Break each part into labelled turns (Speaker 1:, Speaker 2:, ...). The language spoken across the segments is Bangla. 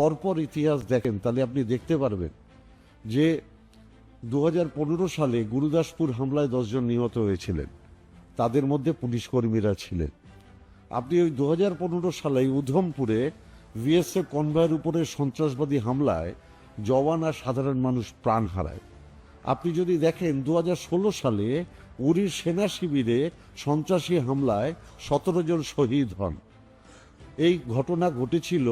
Speaker 1: পরপর ইতিহাস দেখেন, তাহলে আপনি দেখতে পারবেন যে দু হাজার পনেরো সালে গুরুদাসপুর হামলায় দশজন নিহত হয়েছিলেন। তাদের মধ্যে পুলিশ কর্মীরা ছিলেন। আপনি ওই দু হাজার পনেরো সালে উধমপুরে বিএসএফ কনভয়ের উপরে সন্ত্রাসবাদী হামলায় জওয়ান আর সাধারণ মানুষ প্রাণ হারায়। আপনি যদি দেখেন দু হাজার ষোলো সালে উড়ির সেনা শিবিরে সন্ত্রাসী হামলায় সতেরো জন শহীদ হন। এই ঘটনা ঘটেছিল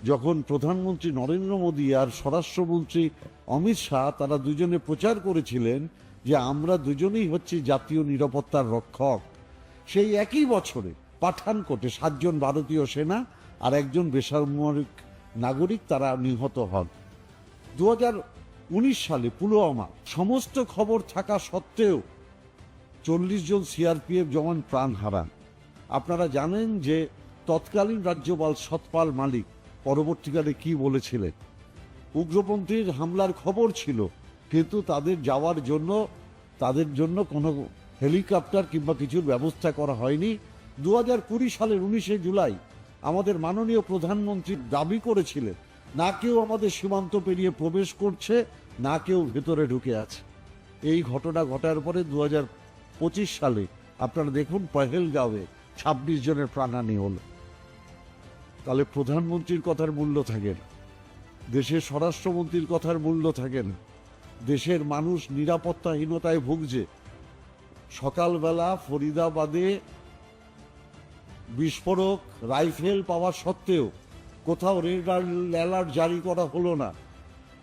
Speaker 1: যখন প্রধানমন্ত্রী নরেন্দ্র মোদী আর স্বরাষ্ট্রমন্ত্রী অমিত শাহ তারা দুজনে প্রচার করেছিলেন যে আমরা দুজনেই হচ্ছি জাতীয় নিরাপত্তার রক্ষক, সেই একই বছরে পাঠানকোটে সাতজন ভারতীয় সেনা আর একজন বেসামরিক নাগরিক তারা নিহত হন। দু সালে পুলওয়ামা সমস্ত খবর থাকা সত্ত্বেও চল্লিশ জন সিআরপিএফ জওয়ান প্রাণ হারান। আপনারা জানেন যে তৎকালীন রাজ্যপাল সতপাল মালিক পরবর্তীকালে কি বলেছিলেন? উগ্রপন্থীর হামলার খবর ছিল, কিন্তু তাদের যাওয়ার জন্য, তাদের জন্য কোনো হেলিকপ্টার কিংবা কিছুর ব্যবস্থা করা হয়নি। দু হাজার কুড়ি সালের উনিশে জুলাই আমাদের মাননীয় প্রধানমন্ত্রী দাবি করেছিলেন, না কেউ আমাদের সীমান্ত পেরিয়ে প্রবেশ করছে, না কেউ ভেতরে ঢুকে আছে। এই ঘটনা ঘটার পরে দু হাজার পঁচিশ সালে আপনারা দেখুন, পহেলগাঁওয়ে ছাব্বিশ জনের প্রাণহানি হলো। তাহলে প্রধানমন্ত্রীর কথার মূল্য থাকে না। দেশের স্বরাষ্ট্রমন্ত্রীর কথার মূল্য থাকে না। দেশের মানুষ নিরাপত্তাহীনতায় ভুগছে। সকালবেলা ফরিদাবাদে বিস্ফোরক রাইফেল পাওয়া সত্ত্বেও কোথাও রেড অ্যালার্ট জারি করা হলো না।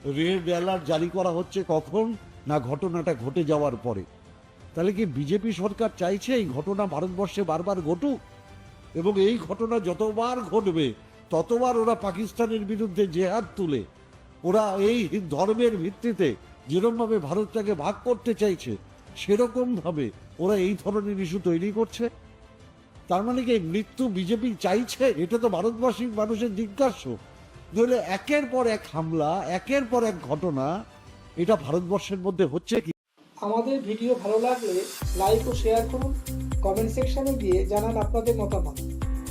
Speaker 1: রেড অ্যালার্ট জারি করা হচ্ছে কখন না ঘটনাটা ঘটে যাওয়ার পরে? তাহলে কি বিজেপি সরকার চাইছে এই ঘটনা ভারতবর্ষে বারবার ঘটুক? এবং এই ঘটনা যতবার ঘটবে, ততবার ওরা পাকিস্তানের বিরুদ্ধে জেহাদ তুলে। ওরা এই ধর্মের ভিত্তিতে যেরকমভাবে ভারতটাকে ভাগ করতে চাইছে, সেরকমভাবে ওরা এই ধরনের ইস্যু তৈরি করছে। তার মানে কি, মৃত্যু বিজেপি চাইছে? এটা তো ভারতবাসী মানুষের জিজ্ঞাস্য নইলে একের পর এক হামলা, একের পর এক ঘটনা, এটা ভারতবর্ষের মধ্যে হচ্ছে কি?
Speaker 2: আমাদের ভিডিও ভালো লাগলে লাইক ও শেয়ার করুন কমেন্ট সেকশনে গিয়ে জানান আপনাদের মতামত।